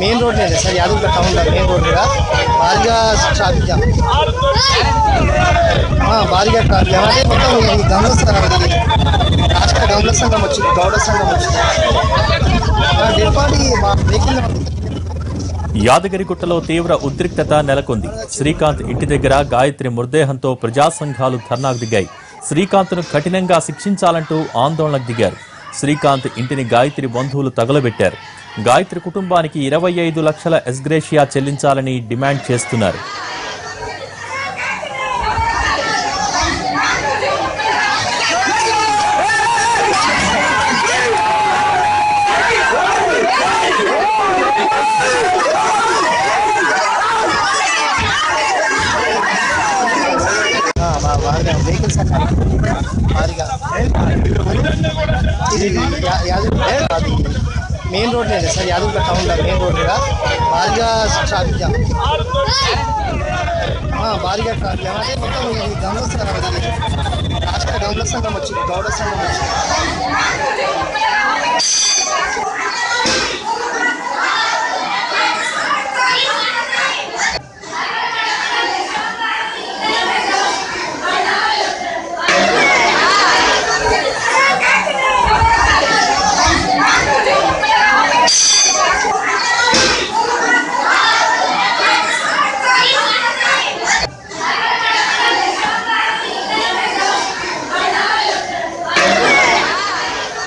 Main road లేదా sir Yadagiri టౌన్లో main road మీద భారీగా ట్రాఫిక్ జామ్ భారీగా ట్రాఫిక్ జామ్ అంటే మొత్తం ఈ గమల సంఘం ఇది రాష్ట్ర గమల సంఘం వచ్చింది గౌడ సంఘం వచ్చింది. డిపాటి మా వెహికల్ యాదగిరిగుట్టలో తీవ్ర ఉద్రిక్తత నెలకొంది. శ్రీకాంత్ ఇంటి దగ్గర గాయత్రి మృతదేహంతో ప్రజా సంఘాలు ధర్నాకు దిగాయి. శ్రీకాంత్ను కఠినంగా శిక్షించాలంటూ ఆందోళనకు దిగారు. శ్రీకాంత్ ఇంటిని గాయత్రి బంధువులు తగలబెట్టారు. గాయత్రి కుటుంబానికి ఇరవై ఐదు లక్షల ఎస్గ్రేషియా చెల్లించాలని డిమాండ్ చేస్తున్నారు. ఇది యా- యాదగిరి అది మెయిన్ రోడ్ మీద సార్ యాదగిరి టౌన్లో మెయిన్ రోడ్ మీద భారీగా ట్రాఫిక్ జామ్ ఆ, భారీగా ట్రాఫిక్ జామ్ అంటే మొత్తం ఈ గమల సంఘం ఇది రాష్ట్ర గమల సంఘం వచ్చింది గౌడ సంఘం వచ్చింది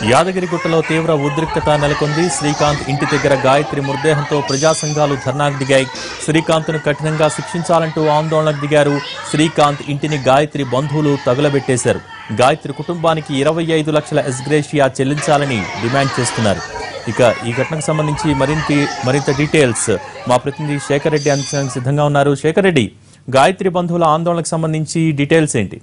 యాదగిరిగుట్టలో తీవ్ర ఉద్రిక్తత నెలకొంది. శ్రీకాంత్ ఇంటి దగ్గర గాయత్రి మృతదేహంతో ప్రజా సంఘాలు ధర్నాకు దిగాయి. శ్రీకాంత్ను కఠినంగా శిక్షించాలంటూ ఆందోళనకు దిగారు. శ్రీకాంత్ ఇంటిని గాయత్రి బంధువులు తగులబెట్టేశారు. గాయత్రి కుటుంబానికి ఇరవై ఐదు లక్షల ఎస్గ్రేషియా చెల్లించాలని డిమాండ్ చేస్తున్నారు. ఇక ఈ ఘటనకు సంబంధించి మరింత మరింత డీటెయిల్స్ మా ప్రతినిధి శేఖర్ రెడ్డి అందించడానికి సిద్ధంగా ఉన్నారు. శేఖర్ రెడ్డి గాయత్రి బంధువుల ఆందోళనకు సంబంధించి డీటెయిల్స్ ఏంటి?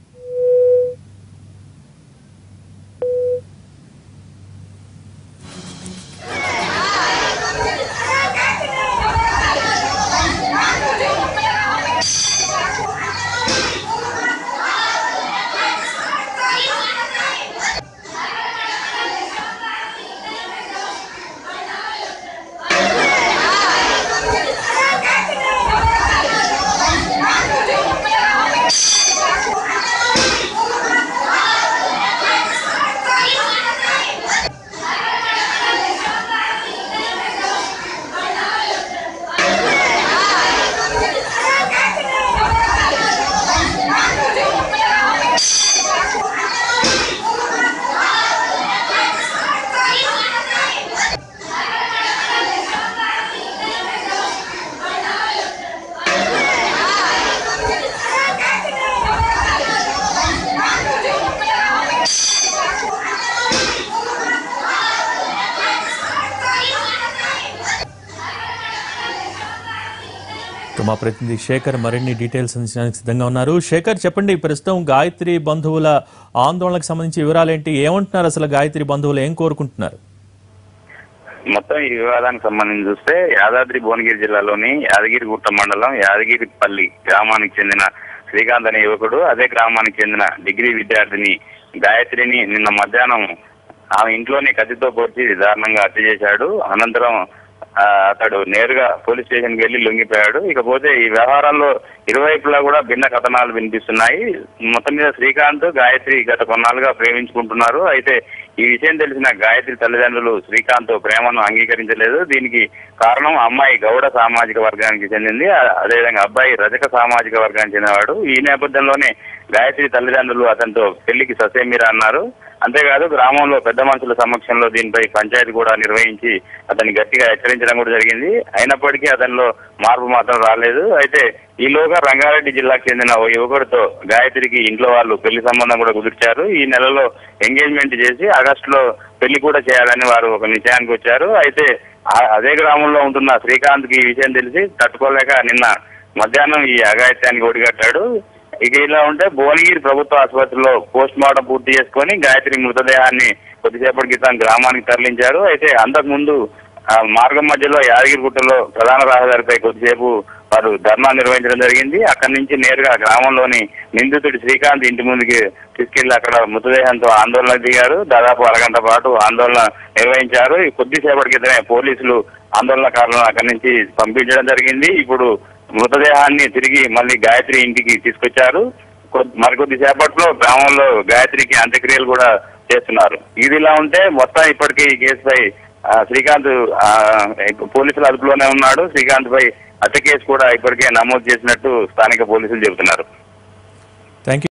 మా ప్రతినిధి శేఖర్ మరిన్ని డీటెయిల్స్ అందించడానికి సిద్ధంగా ఉన్నారు. శేఖర్ చెప్పండి ప్రస్తుతం గాయత్రి బంధువుల ఆందోళనకు సంబంధించి వివరాలేంటి? ఏమంటున్నారు అసలు గాయత్రి బంధువులు? ఏం కోరుకుంటున్నారు? మొత్తం ఈ వివాదానికి సంబంధించి చూస్తే యాదాద్రి భువనగిరి జిల్లాలోని యాదగిరిగుట్ట మండలం యాదగిరిపల్లి గ్రామానికి చెందిన శ్రీకాంత్ అనే యువకుడు అదే గ్రామానికి చెందిన డిగ్రీ విద్యార్థిని గాయత్రిని నిన్న మధ్యాహ్నం ఆమె ఇంట్లోనే కత్తితో పొడిచి దారుణంగా హత్య చేశాడు. అనంతరం అతడు నేరుగా పోలీస్ స్టేషన్కి వెళ్ళి లొంగిపోయాడు. ఇకపోతే ఈ వ్యవహారాల్లో ఇరువైపులా కూడా భిన్న కథనాలు వినిపిస్తున్నాయి. మొత్తం మీద శ్రీకాంత్ గాయత్రి గత కొన్నాళ్ళుగా ప్రేమించుకుంటున్నారు. అయితే ఈ విషయం తెలిసిన గాయత్రి తల్లిదండ్రులు శ్రీకాంత్ ప్రేమను అంగీకరించలేదు. దీనికి కారణం అమ్మాయి గౌడ సామాజిక వర్గానికి చెందింది. అదేవిధంగా అబ్బాయి రజక సామాజిక వర్గానికి చెందినవాడు. ఈ నేపథ్యంలోనే గాయత్రి తల్లిదండ్రులు అతనితో పెళ్ళికి ససేమిరా అన్నారు. అంతేకాదు గ్రామంలో పెద్ద మనుషుల సమక్షంలో దీనిపై పంచాయతీ కూడా నిర్వహించి అతన్ని గట్టిగా హెచ్చరించడం కూడా జరిగింది. అయినప్పటికీ అతనిలో మార్పు మాత్రం రాలేదు. అయితే ఈలోగా రంగారెడ్డి జిల్లాకు చెందిన ఓ యువకుడితో గాయత్రికి ఇంట్లో వాళ్ళు పెళ్ళి సంబంధం కూడా కుదిర్చారు. ఈ నెలలో ఎంగేజ్మెంట్ చేసి ఆగస్టులో పెళ్ళి కూడా చేయాలని వారు ఒక నిశ్చయానికి వచ్చారు. అయితే అదే గ్రామంలో ఉంటున్న శ్రీకాంత్కి ఈ విషయం తెలిసి తట్టుకోలేక నిన్న మధ్యాహ్నం ఈ అఘాయిత్యానికి ఒడిగట్టాడు. ఇక ఇలా ఉంటే భువనగిరి ప్రభుత్వ ఆసుపత్రిలో పోస్ట్ మార్టం పూర్తి చేసుకుని గాయత్రి మృతదేహాన్ని కొద్దిసేపటి క్రితం గ్రామానికి తరలించారు. అయితే అంతకు ముందు మార్గం మధ్యలో యాదగిరిగుట్టలో ప్రధాన రహదారిపై కొద్దిసేపు వారు ధర్నా నిర్వహించడం జరిగింది. అక్కడి నుంచి నేరుగా గ్రామంలోని నిందితుడి శ్రీకాంత్ ఇంటి ముందుకి తీసుకెళ్ళి అక్కడ మృతదేహంతో ఆందోళన దిగారు. దాదాపు అరగంట పాటు ఆందోళన నిర్వహించారు. కొద్దిసేపటి క్రితమే పోలీసులు ఆందోళనకారులను అక్కడి నుంచి పంపించడం జరిగింది. ఇప్పుడు మృతదేహాన్ని తిరిగి మళ్ళీ గాయత్రి ఇంటికి తీసుకొచ్చారు. మరికొద్ది సేపట్లో గ్రామంలో గాయత్రికి అంత్యక్రియలు కూడా చేస్తున్నారు. ఇది ఇలా ఉంటే మొత్తం ఇప్పటికీ ఈ కేసుపై శ్రీకాంత్ పోలీసుల అదుపులోనే ఉన్నాడు. శ్రీకాంత్ పై హత్య కేసు కూడా ఇప్పటికే నమోదు చేసినట్టు స్థానిక పోలీసులు చెబుతున్నారు. థ్యాంక్